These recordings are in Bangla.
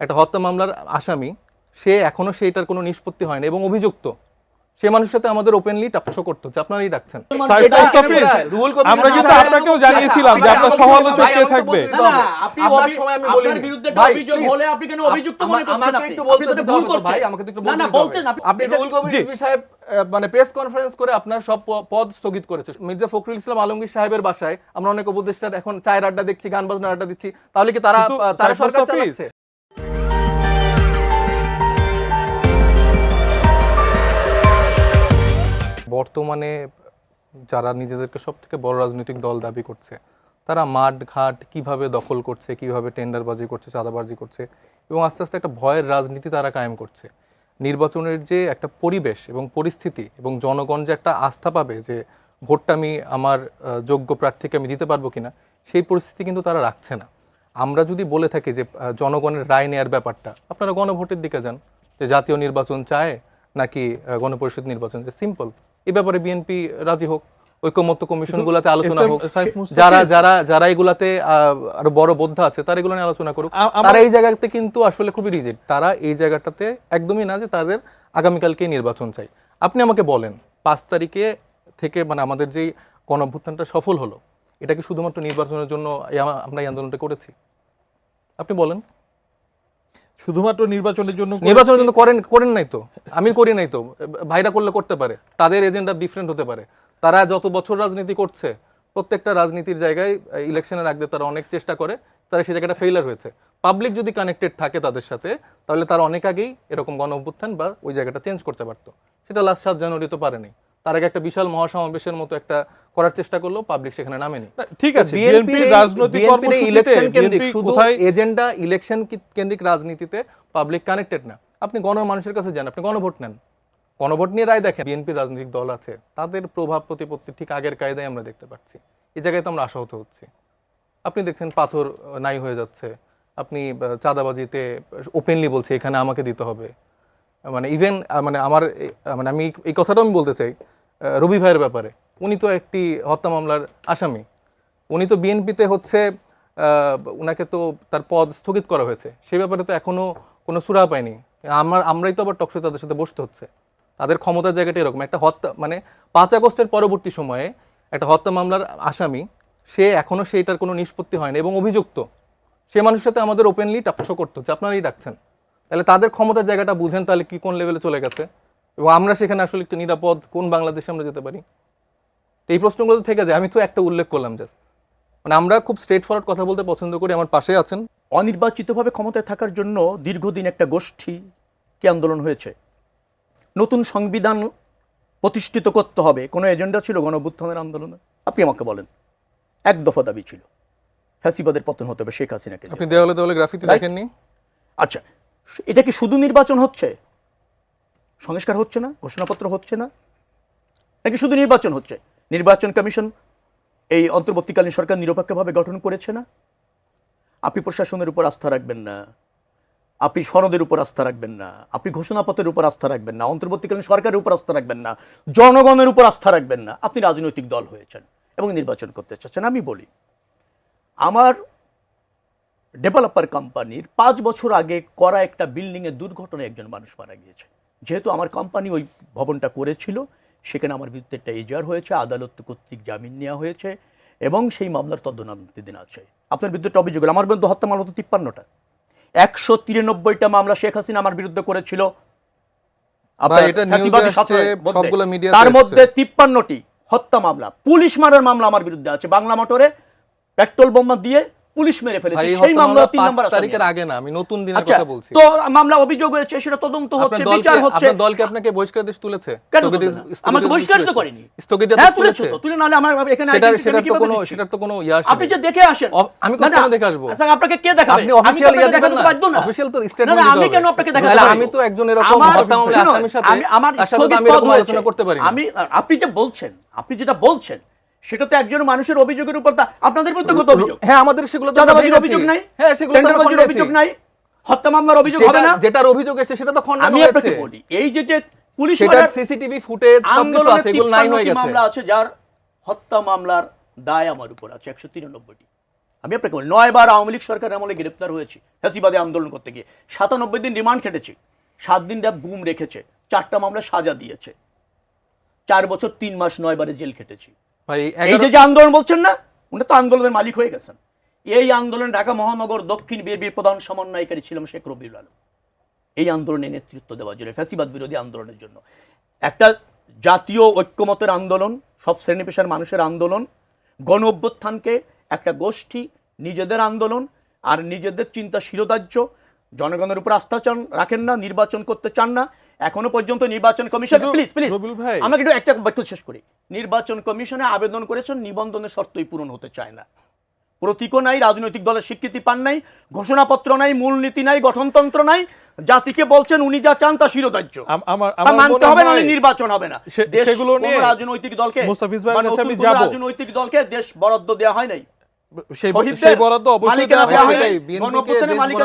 একটা হত্যা মামলার আসামি সে এখনও সেইটার কোনো নিষ্পত্তি হয়নি এবং অভিযুক্ত। সে মানুষের সাথে আমাদের ওপেনলি টাকশো করতে হচ্ছে আপনারাই ডাকছেন। কবির আমরা কিন্তু আপনাকেও জানিয়েছিলাম যে আপনার সমালোচক কে থাকবে। না, না, মনে না, না, মানে প্রেস কনফারেন্স করে আপনার সব পদ স্থগিত করেছে। মির্জা ফখরুল ইসলাম আলমগীর সাহেবের বাসায় আমরা অনেক উপদেষ্টার এখন চায়ের আড্ডা দেখছি গান বাজনার আড্ডা দিচ্ছি। তাহলে কি তারা তারা সরকার চালাচ্ছে? বর্তমানে যারা নিজেদেরকে সব থেকে বড় রাজনৈতিক দল দাবি করছে, তারা মাঠ ঘাট কীভাবে দখল করছে, কীভাবে টেন্ডারবাজি করছে, চাঁদাবাজি করছে এবং আস্তে আস্তে একটা ভয়ের রাজনীতি তারা কায়েম করছে। নির্বাচনের যে একটা পরিবেশ এবং পরিস্থিতি এবং জনগণ যে একটা আস্থা পাবে যে ভোটটা আমি আমার যোগ্য প্রার্থীকে আমি দিতে পারব কিনা, সেই পরিস্থিতি কিন্তু তারা রাখছে না। আমরা যদি বলে থাকি যে জনগণের রায় নেয়ার ব্যাপারটা, আপনারা গণভোটের দিকে যান। যে জাতীয় নির্বাচন চায় নাকি গণপরিষদ নির্বাচন, যে সিম্পল এই ব্যাপারে বিএনপি রাজি হোক ঐকমত্য কমিশনগুলোতে আলোচনা হোক। যারা যারা যারা এগুলাতে আরও বড় বোদ্ধা আছে তারা এগুলো নিয়ে আলোচনা করুক। তারা এই জায়গাতে কিন্তু আসলে খুবই রিজিড তারা এই জায়গাটাতে একদমই না যে তাদের আগামীকালকে নির্বাচন চাই। আপনি আমাকে বলেন পাঁচ তারিখে থেকে মানে আমাদের যেই গণঅভ্যুত্থানটা সফল হলো এটা কি শুধুমাত্র নির্বাচনের জন্য আমরা এই আন্দোলনটা করেছি? আপনি বলেন। শুধুমাত্র নির্বাচনের জন্য নির্বাচনের জন্য করেন করেন নাই তো। আমি করি নাই তো। ভাইরা করলে করতে পারে। তাদের এজেন্ডা ডিফারেন্ট হতে পারে। তারা যত বছর রাজনীতি করছে, প্রত্যেকটা রাজনীতির জায়গায় ইলেকশনের আগে তারা অনেক চেষ্টা করে, তারা সেই জায়গাটা ফেইলার হয়েছে। পাবলিক যদি কানেক্টেড থাকে তাদের সাথে, তাহলে তারা অনেক আগেই এরকম গণ বা ওই জায়গাটা চেঞ্জ করতে পারতো। সেটা লাস্ট সাত জানুয়ারি তো পারেনি। তার আগে একটা বিশাল মহাসমাবেশের মতো একটা করার চেষ্টা করল পাবলিক সেখানে নামেনি। ঠিক আছে BNP বিএনপির রাজনৈতিক কর্মসূচিতে ইলেকশন কেন্দ্রিক শুধু এজেন্ডা ইলেকশন কেন্দ্রিক রাজনীতিতে পাবলিক কানেক্টেড না। আপনি গণ মানুষের কাছে যান আপনি গণভোট নেন। গণভোট নিয়ে রায় দেখেন। বিএনপির রাজনৈতিক দল আছে তাদের প্রভাব প্রতিপত্তি ঠিক আগের কায়দায় আমরা দেখতে পাচ্ছি। এই জায়গায় তো আমরা আশাহত হচ্ছি। আপনি দেখছেন পাথর নাই হয়ে যাচ্ছে। আপনি চাঁদাবাজিতে ওপেনলি বলছে এখানে আমাকে দিতে হবে। মানে ইভেন মানে আমার মানে আমি এই কথাটা আমি বলতে চাই রবি ভাইয়ের ব্যাপারে। উনি তো একটি হত্যা মামলার আসামি। উনি তো বিএনপিতে হচ্ছে উনাকে তো তার পদ স্থগিত করা হয়েছে। সেই ব্যাপারে তো এখনও কোনো সুরা পায়নি। আমার, আমরাই তো আবার টকশো তাদের সাথে বসতে হচ্ছে। তাদের ক্ষমতার জায়গাটা এরকম। একটা হত্যা মানে পাঁচ আগস্টের পরবর্তী সময়ে একটা হত্যা মামলার আসামি, সে এখনও সেইটার কোনো নিষ্পত্তি হয়নি এবং অভিযুক্ত। সে মানুষের সাথে আমাদের ওপেনলি টাকশো করতে হচ্ছে আপনারাই ডাকছেন। তাহলে তাদের ক্ষমতার জায়গাটা বুঝেন তাহলে কি কোন লেভেলে চলে গেছে। এবং আমরা সেখানে আসলে একটু নিরাপদ কোন বাংলাদেশে আমরা যেতে পারি? তো এই প্রশ্নগুলো তো থেকে যায়। আমি তো একটা উল্লেখ করলাম জাস্ট মানে আমরা খুব স্ট্রেট ফরওয়ার্ড কথা বলতে পছন্দ করি আমার পাশে আছেন। অনির্বাচিতভাবে ক্ষমতায় থাকার জন্য দীর্ঘদিন একটা গোষ্ঠী কি আন্দোলন হয়েছে। নতুন সংবিধান প্রতিষ্ঠিত করতে হবে। কোনো এজেন্ডা ছিল গণঅভ্যুত্থানের আন্দোলনে? আপনি আমাকে বলেন। এক দফা দাবি ছিল। ফ্যাসিবাদের পতন হতে হবে শেখ হাসিনাকে। আপনি দেওয়ালে দেওয়ালে গ্রাফিতি. দেখেননি? আচ্ছা এটা কি শুধু নির্বাচন হচ্ছে? সংস্কার হচ্ছে না, ঘোষণাপত্র হচ্ছে না, নাকি শুধু নির্বাচন হচ্ছে? নির্বাচন কমিশন এই অন্তর্বর্তীকালীন সরকার নিরপেক্ষভাবে গঠন করেছে না? আপনি প্রশাসনের উপর আস্থা রাখবেন না, আপনি সনদের উপর আস্থা রাখবেন না, আপনি ঘোষণাপত্রের উপর আস্থা রাখবেন না, অন্তর্বর্তীকালীন সরকারের উপর আস্থা রাখবেন না, জনগণের উপর আস্থা রাখবেন না, আপনি রাজনৈতিক দল হয়েছেন এবং নির্বাচন করতে চাচ্ছেন। আমি বলি, আমার ডেভেলপার কোম্পানির পাঁচ বছর আগে করা একটা বিল্ডিংয়ের দুর্ঘটনায় একজন মানুষ মারা গিয়েছে। যেহেতু আমার কোম্পানি ওই ভবনটা করেছিল সেখানে আমার বিরুদ্ধে একটা এজার হয়েছে আদালত কর্তৃক জামিন নেওয়া হয়েছে এবং সেই মামলার তদন্তাধীন আছে। আপনার বিরুদ্ধে একটা অভিযোগ আমার বিরুদ্ধে হত্যা মামলা তো তিপ্পান্নটা। একশো তিরানব্বইটা মামলা শেখ হাসিনা আমার বিরুদ্ধে করেছিল। তার মধ্যে তিপ্পান্নটি হত্যা মামলা পুলিশ মারার মামলা আমার বিরুদ্ধে আছে। বাংলা মোটরে পেট্রোল বোমা দিয়ে পুলিশ মেরে ফেলেছে সেই মামলা মামলা তিন নম্বর তারিখের আগে না আমি নতুন দিনের আচ্ছা কথা বলছি। তো মামলা অভিযোগ হয়েছে সেটা তদন্ত হচ্ছে বিচার হচ্ছে। আপনার দলকে আপনাকে তুলেছে? স্থগিত- না? স্থগিত আমাকে বহিষ্কার তো করেনি। স্থগিত হ্যাঁ তুলেছে তুলেছে তো তুলে নাহলে আমার এখানে সেটার তো কোনো? সেটার তো কোনো ইয়ে আপনি যে দেখে আসেন। আমি কখনো দেখে আসব। আচ্ছা, আপনাকে কে দেখাবে? আপনি তো আপনাকে ইয়ে দেখাতে না। বাধ্য না। অফিসিয়াল তো স্টেটমেন্ট না, আমি কেন আপনাকে দেখাতে আমি তো একজন এরকম হত্যা শুনুন, আসামির সাথে আমি- আমার সাথে স্থগিত আমি পদ। আলোচনা করতে পারি আমি আপনি যে বলছেন আপনি যেটা বলছেন সেটা তো একজন মানুষের অভিযোগের উপর তা- আপনাদের বিরুদ্ধে কত অভিযোগ? হ্যাঁ আমাদের সেগুলো তো চাঁদাবাজির অভিযোগ নাই? হ্যাঁ সেগুলো তো আমরা অভিযোগ নাই? হত্যা মামলার অভিযোগ হবে না? যেটার অভিযোগ এসেছে সেটা তো খণ্ডানো আমি আপনাকে বলি এই যে যে পুলিশ সেটার সিসিটিভি ফুটেজ সবকিছু আন্দোলনের আছে এগুলো নাই হয়ে গেছে। মামলা আছে যার হত্যা মামলার দায় আমার উপর আছে একশো তিরানব্বইটি। আমি আপনাকে বলি নয়বার আওয়ামী লীগ সরকার আমলে গ্রেপ্তার হয়েছি ফ্যাসিবাদে আন্দোলন করতে গিয়ে। সাতানব্বই দিন রিমান্ড কেটেছি সাত দিন র্যাব গুম রেখেছে চারটা মামলা সাজা দিয়েছে। চার বছর তিন মাস নয়বারে জেল খেটেছি। ভাই এই যে যে আন্দোলন বলছেন না উনি তো আন্দোলনের মালিক হয়ে গেছেন। এই আন্দোলনে ঢাকা মহানগর দক্ষিণ বিএনপির প্রধান সমন্বয়কারী ছিলাম শেখ রবিউল আলম। এই আন্দোলনে নেতৃত্ব দেওয়ার জন্য ফ্যাসিবাদ বিরোধী আন্দোলনের জন্য। একটা জাতীয় ঐক্যমতের আন্দোলন সব শ্রেণি পেশার মানুষের আন্দোলন গণ অভ্যুত্থানকে একটা গোষ্ঠী নিজেদের আন্দোলন আর নিজেদের চিন্তা শিরোধার্য জনগণের উপর আস্থা চান রাখেন না নির্বাচন করতে চান না এখনও পর্যন্ত নির্বাচন কমিশন প্লিজ প্লিজ আমাকে একটু একটা বাক্য শেষ করি। নির্বাচন কমিশনে আবেদন করেছেন নিবন্ধনের শর্তই পূরণ হতে চায় না। প্রতীকও নাই রাজনৈতিক দলের স্বীকৃতি পান নাই ঘোষণাপত্র নাই মূলনীতি নাই গঠনতন্ত্র নাই জাতিকে বলছেন উনি যা চান তা শিরোধার্য। মানতে হবে না নির্বাচন হবে না। দেশ সেগুলো নিয়ে রাজনৈতিক দলকে। রাজনৈতিক দলকে দেশ বরাদ্দ দেওয়া হয় নাই। সেই বরাদ্দ অবশ্যই দেওয়া হয় নাই। বরাদ্দ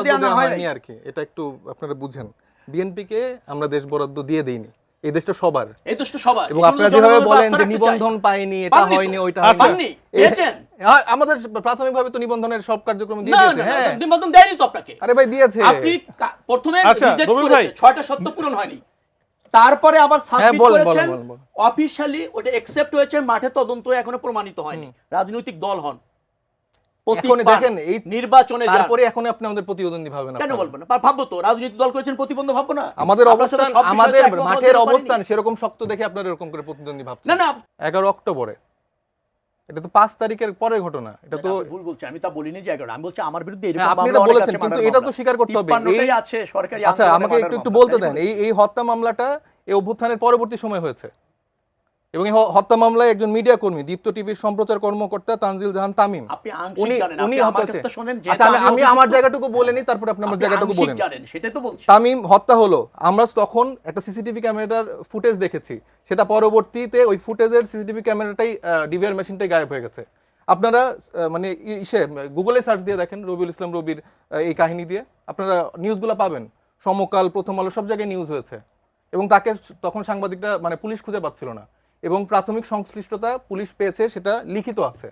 দেওয়া হয় হয়নি নাই। আর কি। এটা একটু আপনারা বুঝেন। বিএনপিকে আমরা দেশ বরাদ্দ দিয়ে দেইনি। এই দেশটা সবার। এই দেশটা সবাই এবং আপনারা যেভাবে বলেন যে নিবন্ধন পাইনি এটা হয়নি ওইটা। হয়নি পেয়েছেন? হ্যাঁ, আমাদের প্রাথমিকভাবে তো নিবন্ধনের সব কার্যক্রম দিয়ে দিয়েছে হ্যাঁ। নিবন্ধন দেয়নি তো আপনাকে। আরে ভাই দিয়েছে। আপনি প্রথমে আচ্ছা, রিজেক্ট করেছে ভাই। ছয়টা শর্ত পূরণ হয়নি। তারপরে আবার সাবমিট হ্যাঁ, করেছেন। অফিশিয়ালি ওটা অ্যাকসেপ্ট হয়েছে মাঠে তদন্ত এখনও প্রমাণিত হয়নি। রাজনৈতিক দল হন। দেখেন এই নির্বাচনে তারপরে এখন আপনি আমাদের প্রতিদ্বন্দ্বী ভাবেন কেন বলব না? ভাববো তো রাজনৈতিক দল করেছেন প্রতিবন্ধ ভাববো না। আমাদের অবস্থান আমাদের তো একমত হতে মাঠের অবস্থান সেরকম শক্ত দেখে আপনারা এরকম করে প্রতিদ্বন্দ্বী ভাবছেন। না না এগারো অক্টোবরে। এটা তো পাঁচ তারিখের পরের ঘটনা এটা তো ভুল বলছেন আমি তা বলিনি যে এগারো আমি বলছি আমার বিরুদ্ধে হ্যাঁ, এরকম আপনি মামলা বলেছেন কিন্তু এটা তো স্বীকার করতে হবে। এই আছে সরকারি আচ্ছা আমাকে একটু একটু বলতে দেন এই এই হত্যা মামলাটা এই অভ্যুত্থানের পরবর্তী সময় হয়েছে। এবং এই হত্যা মামলায় একজন মিডিয়া কর্মী দীপ্ত টিভির সম্প্রচার কর্মকর্তা তানজিল জাহান তামিম। উনি আচ্ছা আমি আমার জায়গাটুকু বলে নিই তারপর আপনি আমার জায়গাটুকু বলেন। সেটাই তো বলছি। তামিম হত্যা হলো আমরা তখন একটা সিসিটিভি ক্যামেরার ফুটেজ দেখেছি সেটা পরবর্তীতে ওই ফুটেজের সিসিটিভি ক্যামেরাটাই ডিভিআর মেশিনটাই গায়েব হয়ে গেছে। আপনারা মানে ইসে গুগলে সার্চ দিয়ে দেখেন রবিউল ইসলাম রবির এই কাহিনী দিয়ে। আপনারা নিউজগুলো পাবেন সমকাল প্রথম আলো সব জায়গায় নিউজ হয়েছে। এবং তাকে তখন সাংবাদিকরা মানে পুলিশ খুঁজে পাচ্ছিল না। এবং প্রাথমিক সংশ্লিষ্টতা পুলিশ পেয়েছে সেটা লিখিত আছে।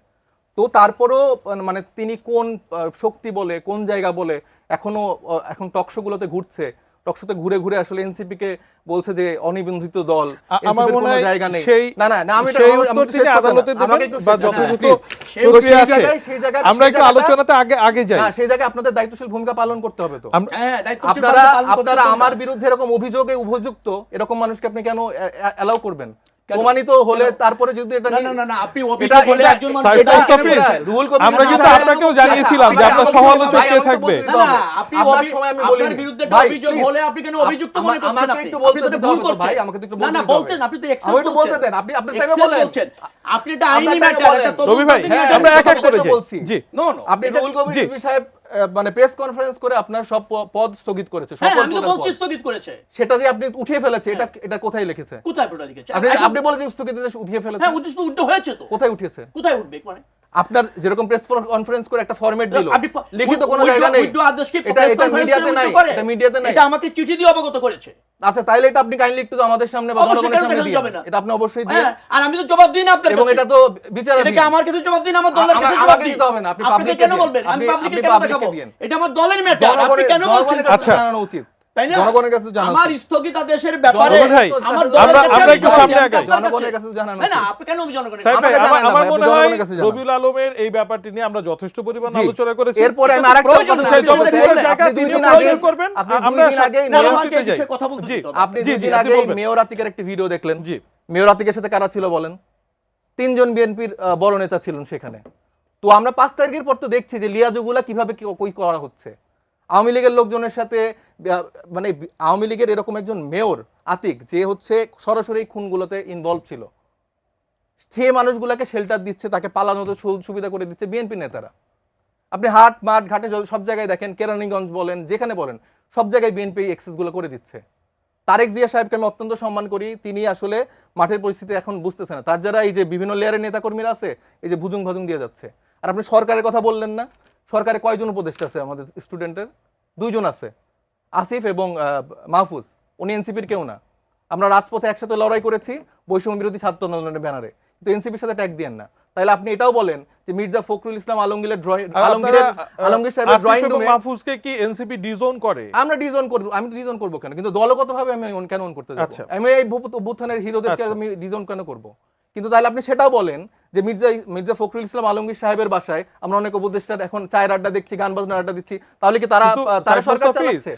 তো তারপরও মানে তিনি কোন শক্তি বলে কোন জায়গা বলে এখনও আহ, এখন টকশোগুলোতে ঘুরছে। টকশোতে ঘুরে ঘুরে আসলে এনসিপি কে বলছে যে অনিবন্ধিত দল আমার মনে হয় জায়গা নেই। সেই- না না না আমি এটা- সেই উত্তর তিনি আদালতে দেবেন বা যথাযথ প্রক্রিয়া আছে। জায়গায়- আমরা একটু আলোচনাতে আগে আগে যাই। না সেই জায়গায় আপনাদের দায়িত্বশীল ভূমিকা পালন করতে হবে তো। হ্যাঁ আপনারা আপনারা আমার বিরুদ্ধে এরকম অভিযোগে উপযুক্ত এরকম মানুষকে আপনি কেন অ্যালাউ করবেন? প্রমাণিত হলে তারপরে যদি এটা না, না, না, না, আপনি অভিযোগ বলে একজন মানুষ- এটা মুস্তাফিজ, একেবারে- রুহুল আমরা না, কিন্তু আপনাকেও জানিয়েছিলাম যে আপনার সমালোচক কে থাকবে। না, না, আপনি আপনার সময় আমি বলিনি। বিরুদ্ধে অভিযোগ হলে আপনি কেন অভিযুক্ত মনে করছেন আপনি? একটু বলতে তো দিতে ভুল করছেন। ভাই, আমাকে একটু না, না, বলতেন, আপনি তো excess আমাকে বলতে দেন, আপনি- আপনার টাইমে বলছেন। আপনি এটা আইনি বলেন। এটা তদন্ত রবি ভাই, হ্যাঁ, আমরা এক এক করে যাই। জি। No, no, আপনি জি। রিজভী সাহেব মানে প্রেস কনফারেন্স করে আপনার সব পদ স্থগিত করেছে হ্যাঁ, আমি তো বলছি। স্থগিত করেছে। সেটা যে আপনি উঠিয়ে ফেলেছে এটা এটা কোথায় লিখেছে? কোথায় ওটা লিখেছে? আপনি আপনি বলেছেন স্থগিত আদেশ উঠিয়ে ফেলেছে। হ্যাঁ, উদ্দেশ্য তো উল্টো হয়েছে তো। কোথায় উঠিয়েছে? কোথায় উঠবে মানে? আপনার যেরকম প্রেস কনফারেন্স করে একটা ফরম্যাট দিল লিখিত কোনো জায়গা নেই। উইথড্র আদেশ কি এটা এটা মিডিয়াতে নাই এটা মিডিয়াতে নাই। এটা আমাকে চিঠি দিয়ে অবগত করেছে। আচ্ছা তাইলে এটা আপনি কাইন্ডলি একটু আমাদের সামনে বা জনগণের সামনে দিন? এটা আপনি অবশ্যই দিন হ্যাঁ, আর আমি তো জবাব দিই না আপনার এবং এটা তো বিচারাধীন। এটা আমার কাছে জবাব দিন আমার দলের কাছে জবাব দিন। দিতে হবে না, আপনি public-কে কেন বলবেন? আমি আপনি- পাবলিকে কেন public-কে এটা আমার দলের ম্যাটার আপনি কেন বলছেন আচ্ছা। জানানো উচিত? জনগণের কাছে জানানো আমার স্থগিতাদেশের ব্যাপারে আমার আমরা- দলের কাছে আমরা আমি একটু সামনে জনগণের কাছে জানানো না আপনি কেন জনগণের আমার মনে হয়। রবিউল আলমের এই ব্যাপারটি নিয়ে আমরা যথেষ্ট পরিমাণ আলোচনা করেছি। এরপরে আমি আরেকটা কথা জায়গা আগে- করবেন, আমরা কথা। আপনি আগে ভিডিও দেখলেন। জি। মেয়র সাথে কারা ছিল বলেন? তিনজন বিএনপির বড় নেতা ছিলেন সেখানে। তো আমরা পাঁচ তারিখের পর তো দেখছি যে লিয়াজুগুলা কীভাবে কই করা হচ্ছে। আওয়ামী লীগের লোকজনের সাথে মানে আওয়ামী লীগের এরকম একজন মেয়র আতিক, যে হচ্ছে সরাসরি খুনগুলোতে ইনভলভ ছিল। সে মানুষগুলোকে শেল্টার দিচ্ছে, তাকে পালানোতে সুবিধা করে দিচ্ছে বিএনপি নেতারা। আপনি হাট, মাঠ, ঘাটে সব জায়গায় দেখেন, কেরানীগঞ্জ বলেন, যেখানে বলেন, সব জায়গায় বিএনপি এক্সেসগুলো করে দিচ্ছে। তারেক জিয়া সাহেবকে আমি অত্যন্ত সম্মান করি, তিনি আসলে মাঠের পরিস্থিতি এখন বুঝতেছে না। তার যারা এই যে বিভিন্ন লেয়ারের নেতাকর্মীরা আছে, এই যে ভুজুং ভাজুং দিয়ে যাচ্ছে আর আপনি সরকারের কথা বললেন না। সরকারে কয়জন উপদেষ্টা আছে আমাদের স্টুডেন্টের? দুইজন আছে আসিফ এবং মাহফুজ। উনি এনসিপির কেউ না। আমরা রাজপথে একসাথে লড়াই করেছি বৈষম্য বিরোধী ছাত্র আন্দোলনের ব্যানারে। তো এনসিপির সাথে ট্যাগ দিয়েন না। তাহলে আপনি এটাও বলেন যে মির্জা ফখরুল ইসলাম আলমগীরের আলমগীরের আলমগীর সাহেবের ড্রয়িং রুমে মাহফুজকে কি এনসিপি ডিজোন করে? আমরা ডিজোন করব আমি রিজন করব কেন? কিন্তু দলগতভাবে আমি কেন on করতে যাব? আচ্ছা। আমি এই অভ্যুত্থানের হিরোদেরকে আচ্ছা। আমি রিজন কেন করব? কিন্তু তাহলে আপনি সেটাও বলেন যে মির্জা মির্জা ফখরুল ইসলাম আলমগীর সাহেবের বাসায় আমরা অনেক উপদেষ্টার এখন চায়ের আড্ডা দেখছি গান বাজনার আড্ডা দিচ্ছি। তাহলে কি তারা তারা সরকার চালাচ্ছে?